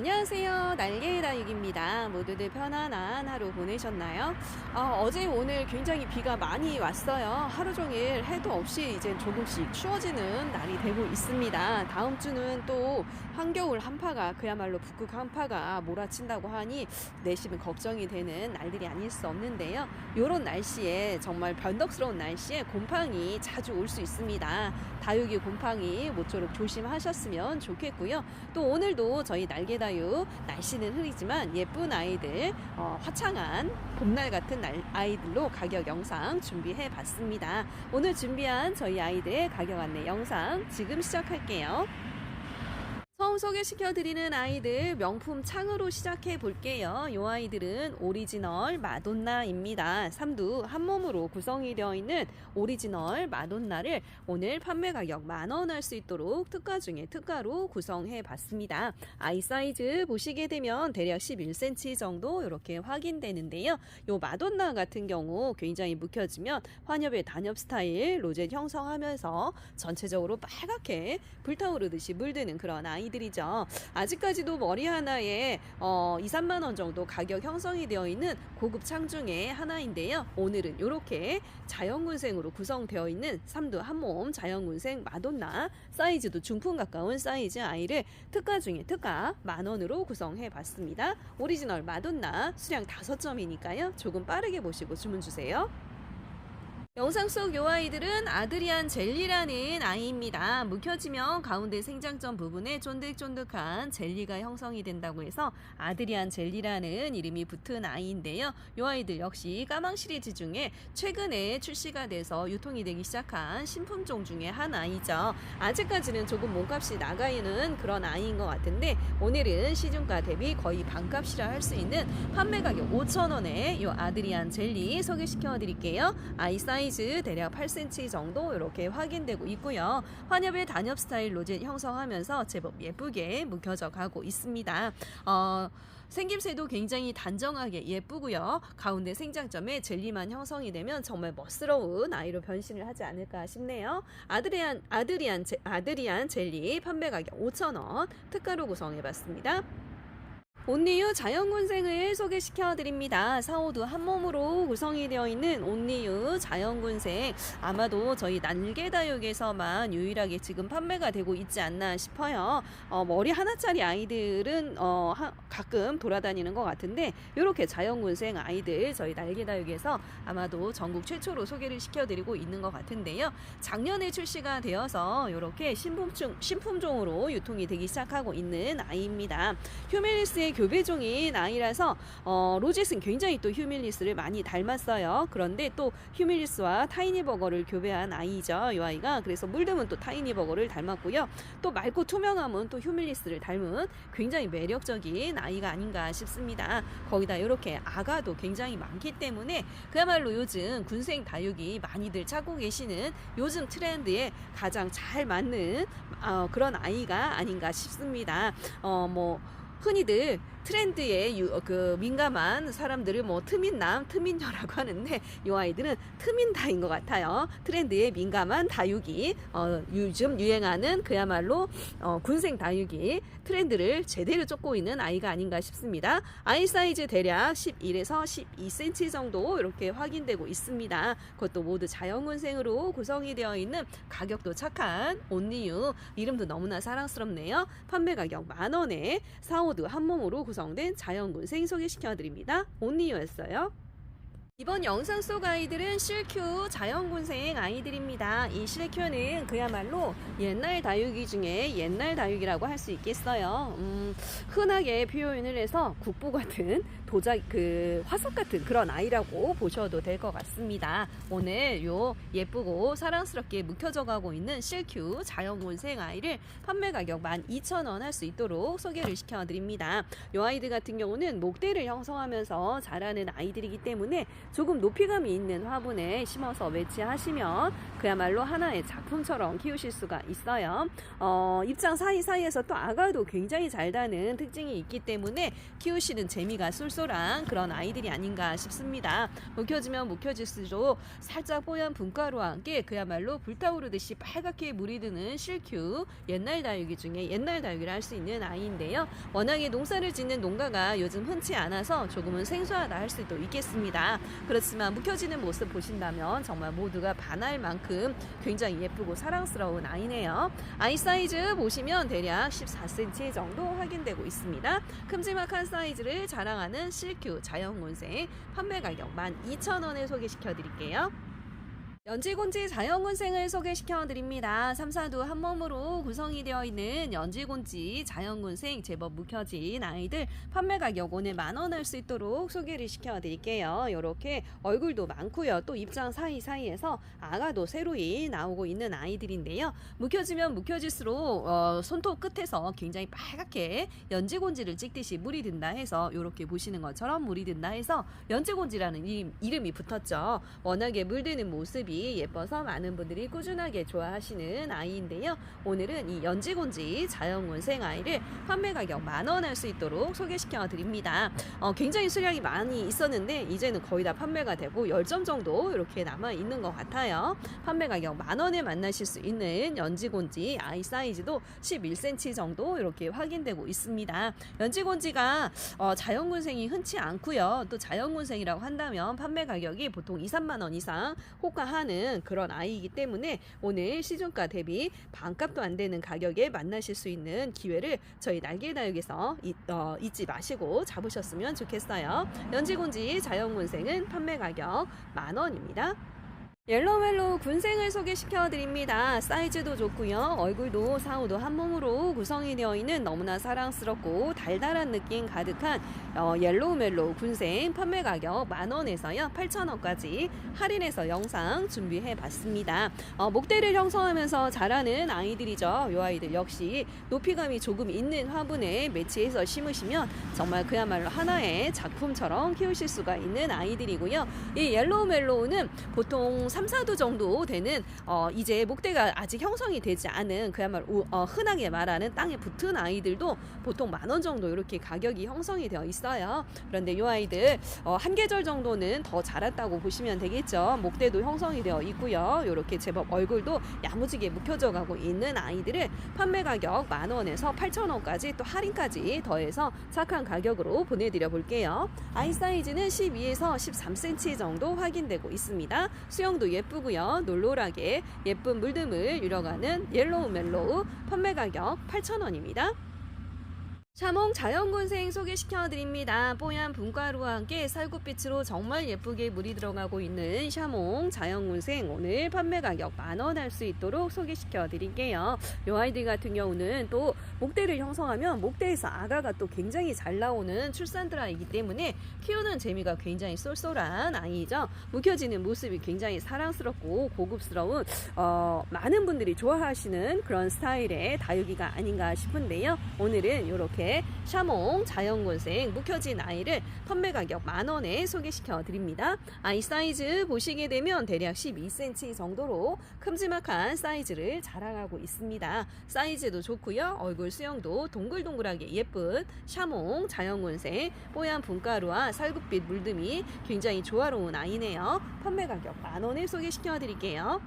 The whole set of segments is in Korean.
안녕하세요. 날개의 다육입니다. 모두들 편안한 하루 보내셨나요? 어, 제 오늘 굉장히 비가 많이 왔어요. 하루 종일 해도 없이 이제 조금씩 추워지는 날이 되고 있습니다. 다음 주는 또 한겨울 한파가 그야말로 북극 한파가 몰아친다고 하니 내심은 걱정이 되는 날들이 아닐 수 없는데요. 이런 날씨에 정말 변덕스러운 날씨에 곰팡이 자주 올 수 있습니다. 다육이 곰팡이 모쪼록 조심하셨으면 좋겠고요. 또 오늘도 저희 날개 다육 날씨는 흐리지만 예쁜 아이들 어, 화창한 봄날 같은 날, 아이들로 가격 영상 준비해 봤습니다. 오늘 준비한 저희 아이들의 가격 안내 영상 지금 시작할게요. 처음 소개시켜드리는 아이들 명품 창으로 시작해 볼게요. 이 아이들은 오리지널 마돈나입니다. 삼두 한 몸으로 구성이 되어 있는 오리지널 마돈나를 오늘 판매 가격 만 원 할 수 있도록 특가 중에 특가로 구성해 봤습니다. 아이 사이즈 보시게 되면 대략 11cm 정도 이렇게 확인되는데요. 이 마돈나 같은 경우 굉장히 묵혀지면 환엽의 단엽 스타일 로제 형성하면서 전체적으로 빨갛게 불타오르듯이 물드는 그런 아이들이 죠. 아직까지도 머리 하나에 어, 2, 3만 원 정도 가격 형성이 되어 있는 고급 창 중에 하나인데요. 오늘은 이렇게 자연군생으로 구성되어 있는 삼두 한몸 자연군생 마돈나 사이즈도 중품 가까운 사이즈 아이를 특가 중에 특가 만 원으로 구성해 봤습니다. 오리지널 마돈나 수량 5점이니까요. 조금 빠르게 보시고 주문 주세요. 영상 속 요 아이들은 아드리안 젤리라는 아이입니다. 묵혀지면 가운데 생장점 부분에 쫀득쫀득한 젤리가 형성이 된다고 해서 아드리안 젤리라는 이름이 붙은 아이인데요. 요 아이들 역시 까망 시리즈 중에 최근에 출시가 돼서 유통이 되기 시작한 신품종 중에 한 아이죠. 아직까지는 조금 몸값이 나가 있는 그런 아이인 것 같은데 오늘은 시중가 대비 거의 반값이라 할 수 있는 판매 가격 5,000원에 요 아드리안 젤리 소개시켜 드릴게요. 아이 사이즈 사이즈 대략 8cm 정도 이렇게 확인되고 있고요. 환엽의 단엽 스타일 로제 형성하면서 제법 예쁘게 묵혀져 가고 있습니다. 어, 생김새도 굉장히 단정하게 예쁘고요. 가운데 생장점에 젤리만 형성이 되면 정말 멋스러운 아이로 변신을 하지 않을까 싶네요. 아드리안 아드리안 제, 아드리안 젤리 판매 가격 5,000원 특가로 구성해 봤습니다. 온리유 자연군생을 소개시켜 드립니다. 사오도 한 몸으로 구성이 되어 있는 온리유 자연군생. 아마도 저희 날개다육에서만 유일하게 지금 판매가 되고 있지 않나 싶어요. 어, 머리 하나짜리 아이들은 어, 하, 가끔 돌아다니는 것 같은데 이렇게 자연군생 아이들 저희 날개다육에서 아마도 전국 최초로 소개를 시켜드리고 있는 것 같은데요. 작년에 출시가 되어서 이렇게 신품종, 신품종으로 유통이 되기 시작하고 있는 아이입니다. 휴메리스의 교배종인 아이라서 어, 로짓은 굉장히 또 휴밀리스를 많이 닮았어요. 그런데 또 휴밀리스와 타이니버거를 교배한 아이죠. 이 아이가 그래서 물듬은 또 타이니버거를 닮았고요. 또 맑고 투명함은 또 휴밀리스를 닮은 굉장히 매력적인 아이가 아닌가 싶습니다. 거기다 이렇게 아가도 굉장히 많기 때문에 그야말로 요즘 군생 다육이 많이들 찾고 계시는 요즘 트렌드에 가장 잘 맞는 어, 그런 아이가 아닌가 싶습니다. 어, 뭐 흔히들 트렌드에 유, 그 민감한 사람들을 뭐 트민남, 트민녀라고 하는데 이 아이들은 트민다인 것 같아요. 트렌드에 민감한 다육이 어, 요즘 유행하는 그야말로 어, 군생 다육이 트렌드를 제대로 쫓고 있는 아이가 아닌가 싶습니다. 아이 사이즈 대략 11에서 12cm 정도 이렇게 확인되고 있습니다. 그것도 모두 자연군생으로 구성이 되어 있는 가격도 착한 온리유 이름도 너무나 사랑스럽네요. 판매 가격 만 원에 사오드 한 몸으로 구성 된 자연군 생 소개시켜드립니다. 온리유였어요. 이번 영상 속 아이들은 실큐 자연군생 아이들입니다. 이 실큐는 그야말로 옛날 다육이 중에 옛날 다육이라고 할 수 있겠어요. 음, 흔하게 표현을 해서 국보 같은 도자 그 화석 같은 그런 아이라고 보셔도 될 것 같습니다. 오늘 요 예쁘고 사랑스럽게 묵혀져 가고 있는 실큐 자연군생 아이를 판매 가격 12,000원 할 수 있도록 소개를 시켜 드립니다. 요 아이들 같은 경우는 목대를 형성하면서 자라는 아이들이기 때문에 조금 높이감이 있는 화분에 심어서 매치하시면 그야말로 하나의 작품처럼 키우실 수가 있어요. 어, 입장 사이사이에서 또 아가도 굉장히 잘 다는 특징이 있기 때문에 키우시는 재미가 쏠쏠한 그런 아이들이 아닌가 싶습니다. 묵혀지면 묵혀질수록 살짝 뽀얀 분가루와 함께 그야말로 불타오르듯이 빨갛게 물이 드는 실큐 옛날 다육이 중에 옛날 다육이를 할 수 있는 아이인데요. 워낙에 농사를 짓는 농가가 요즘 흔치 않아서 조금은 생소하다 할 수도 있겠습니다. 그렇지만 묵혀지는 모습 보신다면 정말 모두가 반할 만큼 굉장히 예쁘고 사랑스러운 아이네요. 아이 사이즈 보시면 대략 14cm 정도 확인되고 있습니다. 큼지막한 사이즈를 자랑하는 실큐 자연곤생 판매 가격 12,000원에 소개시켜 드릴게요. 연지곤지 자연곤생을 소개시켜 드립니다. 3, 4두 한 몸으로 구성이 되어 있는 연지곤지 자연곤생 제법 묵혀진 아이들 판매 가격 오늘 만 원 할 수 있도록 소개를 시켜 드릴게요. 이렇게 얼굴도 많고요. 또 입장 사이사이에서 아가도 새로이 나오고 있는 아이들인데요. 묵혀지면 묵혀질수록 어, 손톱 끝에서 굉장히 빨갛게 연지곤지를 찍듯이 물이 든다 해서 이렇게 보시는 것처럼 물이 든다 해서 연지곤지라는 이름, 이름이 붙었죠. 워낙에 물드는 모습이 예뻐서 많은 분들이 꾸준하게 좋아하시는 아이인데요. 오늘은 이 연지곤지 자연곤생 아이를 판매 가격 만원 할 수 있도록 소개시켜 드립니다. 어, 굉장히 수량이 많이 있었는데 이제는 거의 다 판매가 되고 10점 정도 이렇게 남아 있는 것 같아요. 판매 가격 만 원에 만나실 수 있는 연지곤지 아이 사이즈도 11cm 정도 이렇게 확인되고 있습니다. 연지곤지가 어, 자연군생이 흔치 않고요. 또 자연군생이라고 한다면 판매 가격이 보통 2, 3만 원 이상 호가 하는 그런 아이이기 때문에 오늘 시중가 대비 반값도 안 되는 가격에 만나실 수 있는 기회를 저희 날개다육에서 잊, 어, 잊지 마시고 잡으셨으면 좋겠어요. 연지곤지 자연군생은 판매 가격 만 원입니다. 옐로멜로 군생을 소개시켜 드립니다. 사이즈도 좋고요. 얼굴도 사우도 한 몸으로 구성이 되어 있는 너무나 사랑스럽고 달달한 느낌 가득한 어, 옐로멜로 군생 판매 가격 만 원에서요 8천 원까지 할인해서 영상 준비해 봤습니다. 어, 목대를 형성하면서 자라는 아이들이죠. 이 아이들 역시 높이감이 조금 있는 화분에 매치해서 심으시면 정말 그야말로 하나의 작품처럼 키우실 수가 있는 아이들이고요. 이 옐로멜로우는 보통 3, 4도 정도 되는 어, 이제 목대가 아직 형성이 되지 않은 그야말로 우- 어, 흔하게 말하는 땅에 붙은 아이들도 보통 만 원 정도 이렇게 가격이 형성이 되어 있어요. 그런데 이 아이들 어, 한 계절 정도는 더 자랐다고 보시면 되겠죠. 목대도 형성이 되어 있고요. 이렇게 제법 얼굴도 야무지게 묵혀져 가고 있는 아이들을 판매 가격 만 원에서 8천 원까지 또 할인까지 더해서 착한 가격으로 보내드려 볼게요. 아이 사이즈는 12에서 13cm 정도 확인되고 있습니다. 수영도 예쁘고요. 놀놀하게 예쁜 물듬을 유려가는 옐로우 멜로우 판매 가격 8,000원입니다. 샤몽 자연곤생 소개시켜 드립니다. 뽀얀 분가루와 함께 살구빛으로 정말 예쁘게 물이 들어가고 있는 샤몽 자연곤생 오늘 판매 가격 만원 할 수 있도록 소개시켜 드릴게요. 이 아이들 같은 경우는 또 목대를 형성하면 목대에서 아가가 또 굉장히 잘 나오는 출산드라이기 때문에 키우는 재미가 굉장히 쏠쏠한 아이죠. 묵혀지는 모습이 굉장히 사랑스럽고 고급스러운 어, 많은 분들이 좋아하시는 그런 스타일의 다육이가 아닌가 싶은데요. 오늘은 이렇게 샤몽 자연곤생 묵혀진 아이를 판매 가격 만 원에 소개시켜 드립니다. 아이 사이즈 보시게 되면 대략 12cm 정도로 큼지막한 사이즈를 자랑하고 있습니다. 사이즈도 좋고요. 얼굴 수영도 동글동글하게 예쁜 샤몽 자연곤생 뽀얀 분가루와 살구빛 물듬이 굉장히 조화로운 아이네요. 판매 가격 만 원에 소개시켜 드릴게요.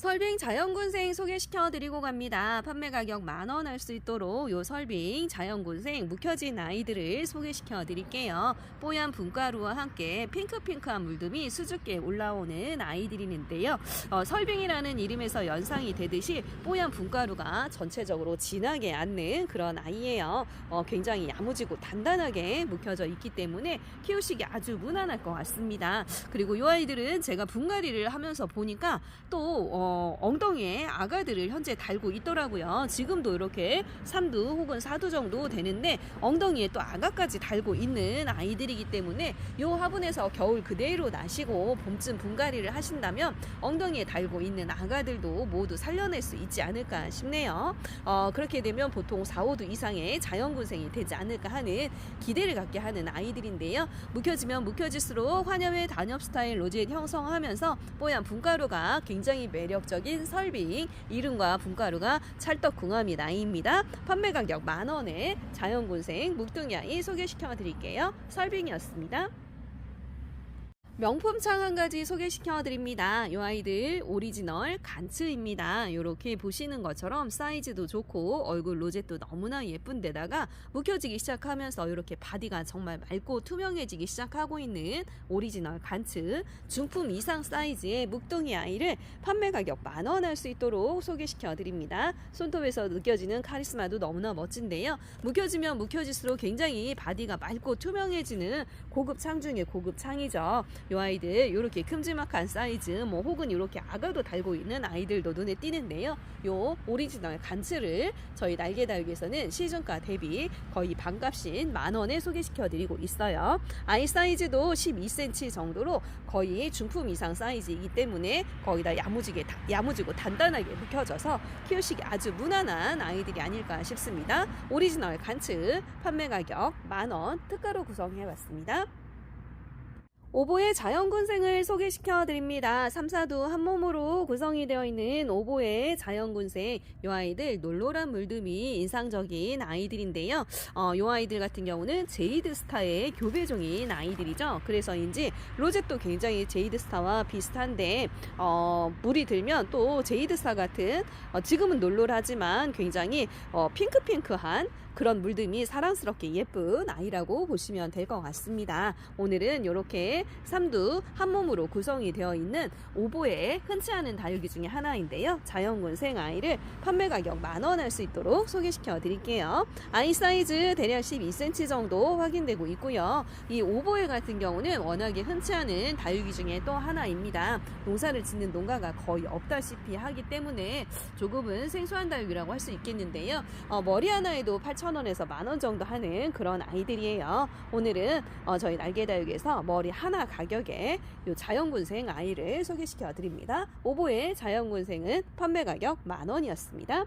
설빙 자연군생 소개시켜 드리고 갑니다. 판매 가격 만원 할 수 있도록 요 설빙 자연군생 묵혀진 아이들을 소개시켜 드릴게요. 뽀얀 분가루와 함께 핑크핑크한 물듬이 수줍게 올라오는 아이들이는데요. 어, 설빙이라는 이름에서 연상이 되듯이 뽀얀 분가루가 전체적으로 진하게 앉는 그런 아이예요. 어, 굉장히 야무지고 단단하게 묵혀져 있기 때문에 키우시기 아주 무난할 것 같습니다. 그리고 이 아이들은 제가 분갈이를 하면서 보니까 또 어, 어, 엉덩이에 아가들을 현재 달고 있더라고요. 지금도 이렇게 3두 혹은 4두 정도 되는데 엉덩이에 또 아가까지 달고 있는 아이들이기 때문에 요 화분에서 겨울 그대로 나시고 봄쯤 분갈이를 하신다면 엉덩이에 달고 있는 아가들도 모두 살려낼 수 있지 않을까 싶네요. 어, 그렇게 되면 보통 4, 5두 이상의 자연군생이 되지 않을까 하는 기대를 갖게 하는 아이들인데요. 묵혀지면 묵혀질수록 환엽의 단엽 스타일 로젯 형성하면서 뽀얀 분가루가 굉장히 매력 적인 설빙 이름과 분가루가 찰떡궁합이 나이입니다. 판매 가격 만원에 자연군생 묵둥이아이 소개시켜 드릴게요. 설빙이었습니다. 명품 창 한 가지 소개시켜 드립니다. 이 아이들 오리지널 간츠입니다. 이렇게 보시는 것처럼 사이즈도 좋고 얼굴 로zet도 너무나 예쁜 데다가 묵혀지기 시작하면서 이렇게 바디가 정말 맑고 투명해지기 시작하고 있는 오리지널 간츠 중품 이상 사이즈의 묵둥이 아이를 판매 가격 만 원 할 수 있도록 소개시켜 드립니다. 손톱에서 느껴지는 카리스마도 너무나 멋진데요. 묵혀지면 묵혀질수록 굉장히 바디가 맑고 투명해지는 고급 창 중의 고급 창이죠. 요 아이들 이렇게 큼지막한 사이즈 뭐 혹은 이렇게 아가도 달고 있는 아이들도 눈에 띄는데요. 요 오리지널 간츠를 저희 날개다육에서는 시중가 대비 거의 반값인 만 원에 소개시켜 드리고 있어요. 아이 사이즈도 12cm 정도로 거의 중품 이상 사이즈이기 때문에 거의 다 야무지게 다- 야무지고 단단하게 묵혀져서 키우시기 아주 무난한 아이들이 아닐까 싶습니다. 오리지널 간츠 판매 가격 만원 특가로 구성해 봤습니다. 오보의 자연군생을 소개시켜 드립니다. 3, 4두 한 몸으로 구성이 되어 있는 오보의 자연군생. 이 아이들 놀노란 물듬이 인상적인 아이들인데요. 어, 이 아이들 같은 경우는 제이드 스타의 교배종인 아이들이죠. 그래서인지 로zet도 굉장히 제이드 스타와 비슷한데 어, 물이 들면 또 제이드 스타 같은 어, 지금은 놀놀하지만 굉장히 어, 핑크핑크한 그런 물듬이 사랑스럽게 예쁜 아이라고 보시면 될 것 같습니다. 오늘은 이렇게 삼두 한 몸으로 구성이 되어 있는 오보의 흔치 않은 다육이 중에 하나인데요. 자연군 생 아이를 판매 가격 만 원 할 수 있도록 소개시켜 드릴게요. 아이 사이즈 대략 12cm 정도 확인되고 있고요. 이 오보에 같은 경우는 워낙에 흔치 않은 다육이 중에 또 하나입니다. 농사를 짓는 농가가 거의 없다시피 하기 때문에 조금은 생소한 다육이라고 할 수 있겠는데요. 어, 머리 하나에도 8,000 원에서 만 원 정도 하는 그런 아이들이에요. 오늘은 어, 저희 날개다육에서 머리 하나 가격에 요 자연군생 아이를 소개시켜 드립니다. 오보의 자연군생은 판매 가격 만 원이었습니다.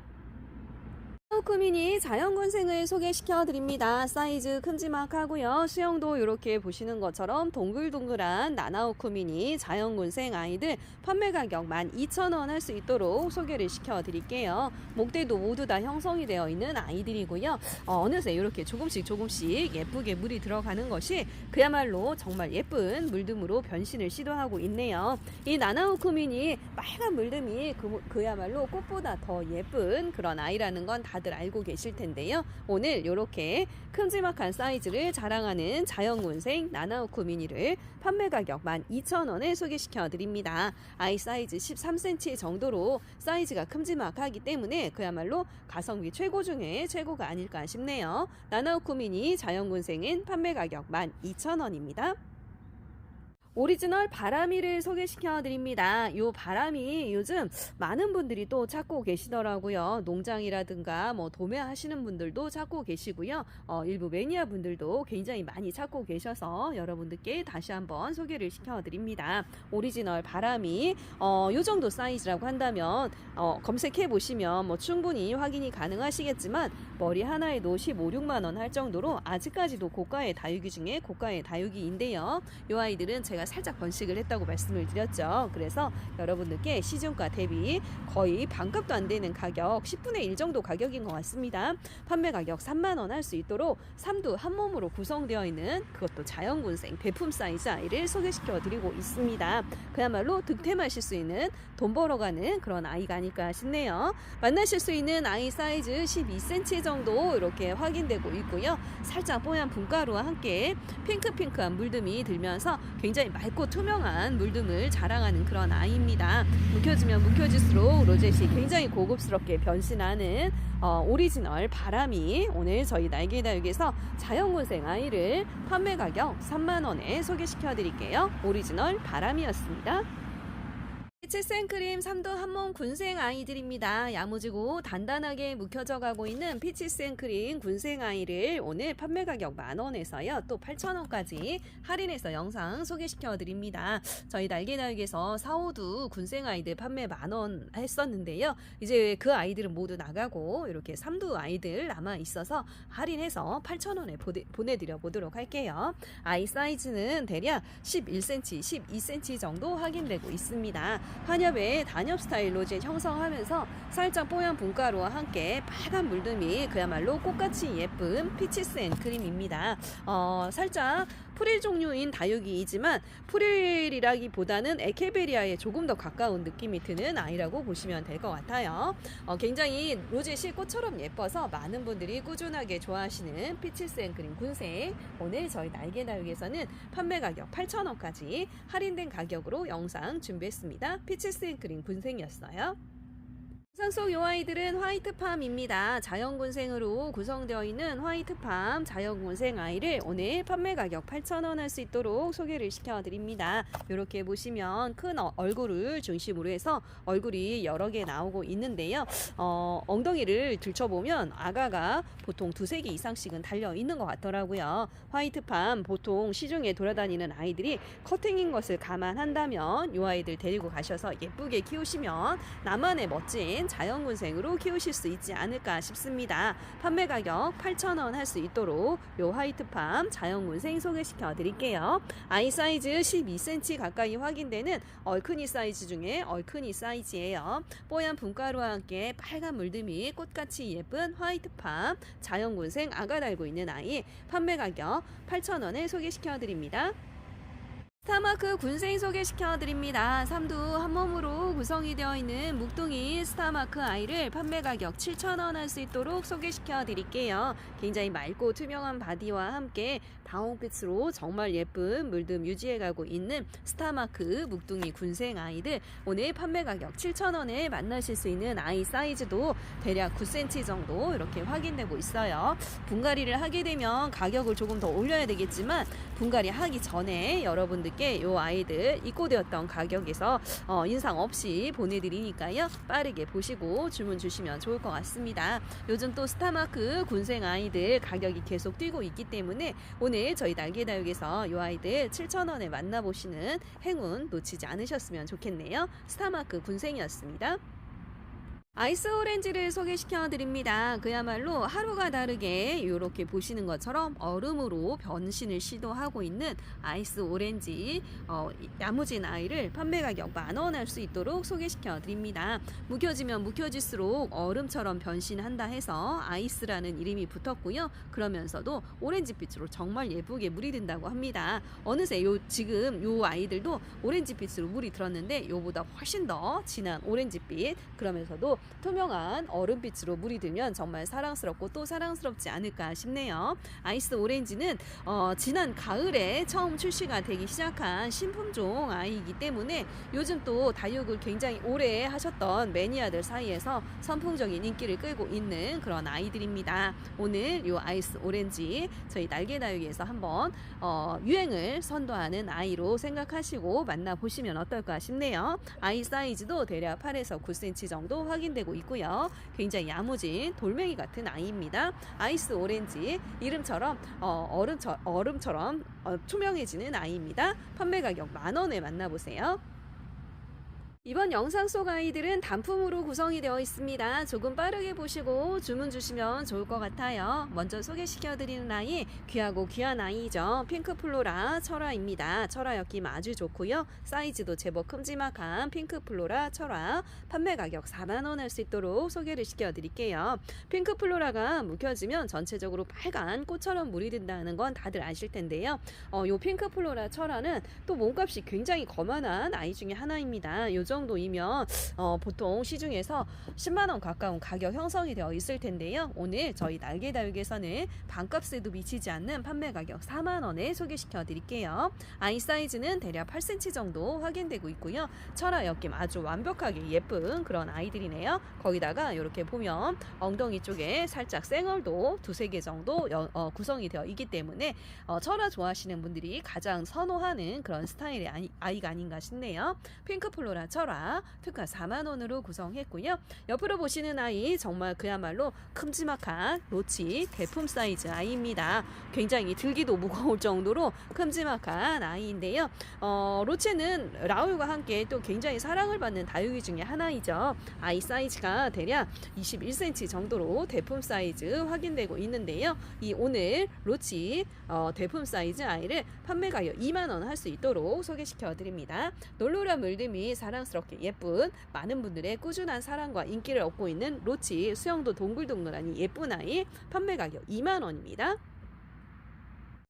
쿠미니 자연군생을 소개시켜 드립니다. 사이즈 큼지막하고요. 수영도 이렇게 보시는 것처럼 동글동글한 나나오쿠미니 자연군생 아이들 판매 가격 12,000원 할 수 있도록 소개를 시켜 드릴게요. 목대도 모두 다 형성이 되어 있는 아이들이고요. 어, 느새 이렇게 조금씩 조금씩 예쁘게 물이 들어가는 것이 그야말로 정말 예쁜 물듬으로 변신을 시도하고 있네요. 이 나나오쿠미니 빨간 물듬이 그, 그야말로 꽃보다 더 예쁜 그런 아이라는 건다 들 알고 계실 텐데요. 오늘 이렇게 큼지막한 사이즈를 자랑하는 자연군생 나나오쿠미니를 판매 가격 12,000원에 소개시켜 드립니다. 아이 사이즈 13cm 정도로 사이즈가 큼지막하기 때문에 그야말로 가성비 최고 중에 최고가 아닐까 싶네요. 나나오쿠미니 자연군생은 판매 가격 12,000원입니다. 오리지널 바람이를 소개시켜 드립니다. 요 바람이 요즘 많은 분들이 또 찾고 계시더라고요. 농장이라든가 뭐 도매하시는 분들도 찾고 계시고요. 어, 일부 매니아 분들도 굉장히 많이 찾고 계셔서 여러분들께 다시 한번 소개를 시켜 드립니다. 오리지널 바람이 어, 요 정도 사이즈라고 한다면 어, 검색해 보시면 뭐 충분히 확인이 가능하시겠지만 머리 하나에도 15, 6만 원 할 정도로 아직까지도 고가의 다육이 중에 고가의 다육이인데요. 요 아이들은 제가 살짝 번식을 했다고 말씀을 드렸죠. 그래서 여러분들께 시중가 대비 거의 반값도 안 되는 가격 10분의 1 정도 가격인 것 같습니다. 판매 가격 3만 원 할 수 있도록 삼두 한 몸으로 구성되어 있는 그것도 자연군생 배품 사이즈 아이를 소개시켜 드리고 있습니다. 그야말로 득템하실 수 있는 돈 벌어가는 그런 아이가 아닐까 싶네요. 만나실 수 있는 아이 사이즈 12cm 정도 이렇게 확인되고 있고요. 살짝 뽀얀 분가루와 함께 핑크핑크한 물듬이 들면서 굉장히 맑고 투명한 물듬을 자랑하는 그런 아이입니다. 묵혀지면 묵혀질수록 로zet이 굉장히 고급스럽게 변신하는 어, 오리지널 바람이 오늘 저희 날개다육에서 자연군생 아이를 판매 가격 3만원에 소개시켜 드릴게요. 오리지널 바람이었습니다. 피치 생크림 3도 한몸 군생 아이들입니다. 야무지고 단단하게 묵혀져 가고 있는 피치 생크림 군생 아이를 오늘 판매 가격 만원에서요. 또 8천원까지 할인해서 영상 소개시켜 드립니다. 저희 날개다육에서 4, 5두 군생 아이들 판매 만원 했었는데요. 이제 그 아이들은 모두 나가고 이렇게 3두 아이들 남아 있어서 할인해서 8천원에 보내드려 보도록 할게요. 아이 사이즈는 대략 11cm, 12cm 정도 확인되고 있습니다. 한엽의 단엽 스타일로 이제 형성하면서 살짝 뽀얀 분가루와 함께 빨간 물듬이 그야말로 꽃같이 예쁜 피치스 앤크림입니다. 어, 살짝 프릴 종류인 다육이이지만 프릴이라기보다는 에케베리아에 조금 더 가까운 느낌이 드는 아이라고 보시면 될 것 같아요. 어, 굉장히 로제시 꽃처럼 예뻐서 많은 분들이 꾸준하게 좋아하시는 피치스 앤크림 군생 오늘 저희 날개다육에서는 판매 가격 8,000원까지 할인된 가격으로 영상 준비했습니다. 피치스 앤크림 군생이었어요. 영상 속 요 아이들은 화이트팜입니다. 자연군생으로 구성되어 있는 화이트팜 자연군생 아이를 오늘 판매 가격 8,000원 할 수 있도록 소개를 시켜드립니다. 이렇게 보시면 큰 어- 얼굴을 중심으로 해서 얼굴이 여러 개 나오고 있는데요. 어, 엉덩이를 들춰보면 아가가 보통 두세 개 이상씩은 달려 있는 것 같더라고요. 화이트팜 보통 시중에 돌아다니는 아이들이 커팅인 것을 감안한다면 요 아이들 데리고 가셔서 예쁘게 키우시면 나만의 멋진 자연군생으로 키우실 수 있지 않을까 싶습니다. 판매 가격 8,000원 할 수 있도록 요 화이트팜 자연군생 소개시켜 드릴게요. 아이 사이즈 12cm 가까이 확인되는 얼큰이 사이즈 중에 얼큰이 사이즈예요. 뽀얀 분가루와 함께 빨간 물듬이 꽃같이 예쁜 화이트팜 자연군생 아가 달고 있는 아이 판매 가격 8,000원에 소개시켜 드립니다. 스타마크 군생 소개시켜 드립니다. 삼두 한 몸으로 구성이 되어 있는 묵둥이 스타마크 아이를 판매 가격 7,000원 할 수 있도록 소개시켜 드릴게요. 굉장히 맑고 투명한 바디와 함께 다홍빛으로 정말 예쁜 물듬 유지해 가고 있는 스타마크 묵둥이 군생 아이들 오늘 판매 가격 7,000원에 만나실 수 있는 아이 사이즈도 대략 9cm 정도 이렇게 확인되고 있어요. 분갈이를 하게 되면 가격을 조금 더 올려야 되겠지만 분갈이 하기 전에 여러분들께 이 아이들 입고되었던 가격에서 어, 인상 없이 보내드리니까요. 빠르게 보시고 주문 주시면 좋을 것 같습니다. 요즘 또 스타마크 군생 아이들 가격이 계속 뛰고 있기 때문에 오늘 저희 날개다육에서 이 아이들 7,000원에 만나보시는 행운 놓치지 않으셨으면 좋겠네요. 스타마크 군생이었습니다. 아이스 오렌지를 소개시켜 드립니다. 그야말로 하루가 다르게 이렇게 보시는 것처럼 얼음으로 변신을 시도하고 있는 아이스 오렌지 어, 야무진 아이를 판매 가격 만원 할 수 있도록 소개시켜 드립니다. 묵혀지면 묵혀질수록 얼음처럼 변신한다 해서 아이스라는 이름이 붙었고요. 그러면서도 오렌지빛으로 정말 예쁘게 물이 든다고 합니다. 어느새 요 지금 요 아이들도 오렌지빛으로 물이 들었는데 요보다 훨씬 더 진한 오렌지빛 그러면서도 투명한 얼음빛으로 물이 들면 정말 사랑스럽고 또 사랑스럽지 않을까 싶네요. 아이스 오렌지는 어, 지난 가을에 처음 출시가 되기 시작한 신품종 아이이기 때문에 요즘 또 다육을 굉장히 오래 하셨던 매니아들 사이에서 선풍적인 인기를 끌고 있는 그런 아이들입니다. 오늘 요 아이스 오렌지 저희 날개 다육에서 한번 어, 유행을 선도하는 아이로 생각하시고 만나보시면 어떨까 싶네요. 아이 사이즈도 대략 8에서 9cm 정도 확인 되고 있고요. 굉장히 야무진 돌멩이 같은 아이입니다. 아이스 오렌지 이름처럼 어, 얼음처, 얼음처럼 어, 투명해지는 아이입니다. 판매 가격 만 원에 만나보세요. 이번 영상 속 아이들은 단품으로 구성이 되어 있습니다. 조금 빠르게 보시고 주문 주시면 좋을 것 같아요. 먼저 소개시켜 드리는 아이 귀하고 귀한 아이죠. 핑크 플로라 철화입니다. 철화 엮임 아주 좋고요. 사이즈도 제법 큼지막한 핑크 플로라 철화 판매 가격 4만원 할 수 있도록 소개를 시켜 드릴게요. 핑크 플로라가 묵혀지면 전체적으로 빨간 꽃처럼 물이 든다는 건 다들 아실 텐데요. 어, 요 핑크 플로라 철화는 또 몸값이 굉장히 거만한 아이 중에 하나입니다. 요 정도이면 어, 보통 시중에서 10만 원 가까운 가격 형성이 되어 있을 텐데요. 오늘 저희 날개 다육에서는 반값에도 미치지 않는 판매 가격 4만 원에 소개시켜 드릴게요. 아이 사이즈는 대략 8cm 정도 확인되고 있고요. 철화 엮임 아주 완벽하게 예쁜 그런 아이들이네요. 거기다가 이렇게 보면 엉덩이 쪽에 살짝 쌩얼도 두세 개 정도 여- 어, 구성이 되어 있기 때문에 어, 철화 좋아하시는 분들이 가장 선호하는 그런 스타일의 아이, 아이가 아닌가 싶네요. 핑크 플로라 철화 철화 특가 4만 원으로 구성했고요. 옆으로 보시는 아이 정말 그야말로 큼지막한 로치 대품 사이즈 아이입니다. 굉장히 들기도 무거울 정도로 큼지막한 아이인데요. 어, 로체는 라울과 함께 또 굉장히 사랑을 받는 다육이 중에 하나이죠. 아이 사이즈가 대략 21cm 정도로 대품 사이즈 확인되고 있는데요. 이 오늘 로치 어, 대품 사이즈 아이를 판매 가격 2만 원 할 수 있도록 소개시켜 드립니다. 놀로라 물듬이 사랑 스럽게 예쁜 많은 분들의 꾸준한 사랑과 인기를 얻고 있는 로치 수영도 동글동글하니 예쁜 아이 판매 가격 2만 원입니다.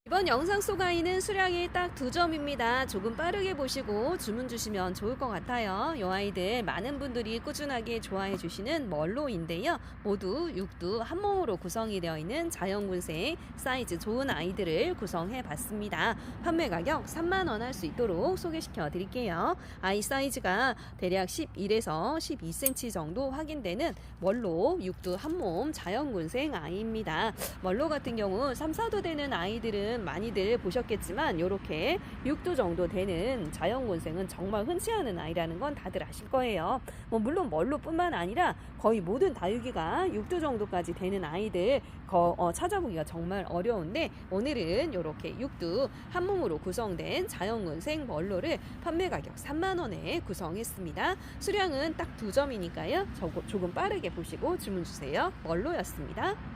이번 영상 속 아이는 수량이 딱 두 점입니다. 조금 빠르게 보시고 주문 주시면 좋을 것 같아요. 이 아이들 많은 분들이 꾸준하게 좋아해 주시는 멀로인데요. 모두 육두 한 몸으로 구성이 되어 있는 자연군생 사이즈 좋은 아이들을 구성해 봤습니다. 판매 가격 3만 원 할 수 있도록 소개시켜 드릴게요. 아이 사이즈가 대략 11에서 12cm 정도 확인되는 멀로 육두 한 몸 자연군생 아이입니다. 멀로 같은 경우 3, 4도 되는 아이들은 많이들 보셨겠지만 이렇게 6도 정도 되는 자연곤생은 정말 흔치 않은 아이라는 건 다들 아실 거예요. 뭐 물론 멀로뿐만 아니라 거의 모든 다육이가 6도 정도까지 되는 아이들 거, 어, 찾아보기가 정말 어려운데 오늘은 이렇게 6도 한 몸으로 구성된 자연곤생 멀로를 판매 가격 3만 원에 구성했습니다. 수량은 딱 두 점이니까요. 조금 빠르게 보시고 주문 주세요. 멀로였습니다.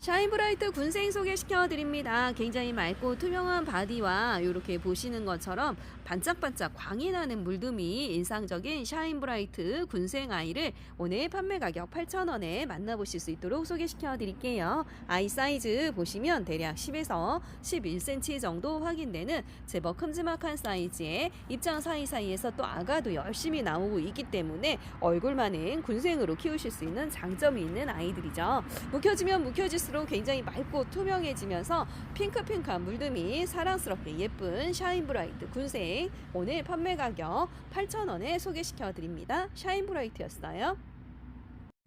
샤인브라이트 군생 소개시켜 드립니다. 굉장히 맑고 투명한 바디와 이렇게 보시는 것처럼 반짝반짝 광이 나는 물듬이 인상적인 샤인브라이트 군생 아이를 오늘 판매 가격 8,000원에 만나보실 수 있도록 소개시켜 드릴게요. 아이 사이즈 보시면 대략 10에서 11cm 정도 확인되는 제법 큼지막한 사이즈에 입장 사이사이에서 또 아가도 열심히 나오고 있기 때문에 얼굴만은 군생으로 키우실 수 있는 장점이 있는 아이들이죠. 묵혀지면 묵혀질 수록 굉장히 맑고 투명해지면서 핑크핑크한 물듬이 사랑스럽게 예쁜 샤인브라이트 군생 오늘 판매 가격 8,000원에 소개시켜 드립니다. 샤인브라이트였어요.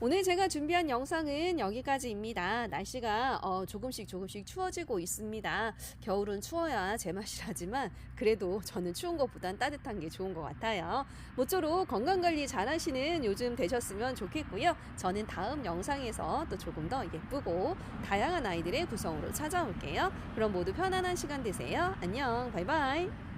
오늘 제가 준비한 영상은 여기까지입니다. 날씨가 어, 조금씩 조금씩 추워지고 있습니다. 겨울은 추워야 제맛이라지만 그래도 저는 추운 것보단 따뜻한 게 좋은 것 같아요. 모쪼록 건강관리 잘 하시는 요즘 되셨으면 좋겠고요. 저는 다음 영상에서 또 조금 더 예쁘고 다양한 아이들의 구성으로 찾아올게요. 그럼 모두 편안한 시간 되세요. 안녕. 바이바이.